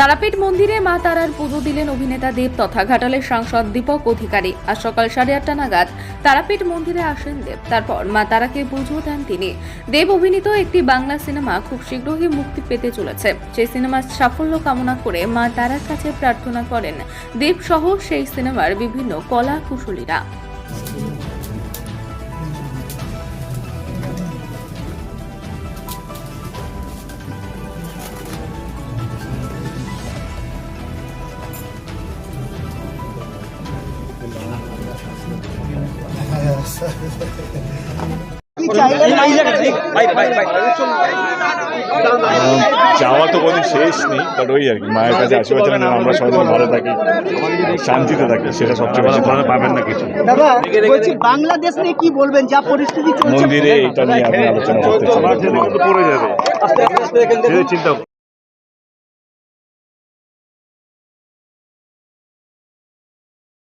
তারাপীঠ মন্দিরে মা তারার পুজো দিলেন অভিনেতা দেব তথা ঘাটালের সাংসদ দীপক অধিকারী। আজ সকাল সাড়ে আটটা নাগাদ তারাপীঠ মন্দিরে আসেন দেব। তারপর মা তারাকে পুজো দেন তিনি। দেব অভিনীত একটি বাংলা সিনেমা খুব শীঘ্রই মুক্তি পেতে চলেছে। সেই সিনেমার সাফল্য কামনা করে মা তারার কাছে প্রার্থনা করেন। দেব সহ সেই সিনেমার বিভিন্ন কলা কুশলীরা। চাওয়া তো কোনো শেষ নেই বাট ওই আর কি মায়ের কাছে আশীর্বাদ চান আমরা সবাই ভালো থাকি শান্তিতে থাকি সেটা সবচেয়ে বেশি ভালো পাবেন না কিছু। বাংলাদেশ নিয়ে কি বলবেন? যা পরিস্থিতি মন্দিরে এটা নিয়ে আপনি আলোচনা করতে চান পড়ে যাবে। চিন্তা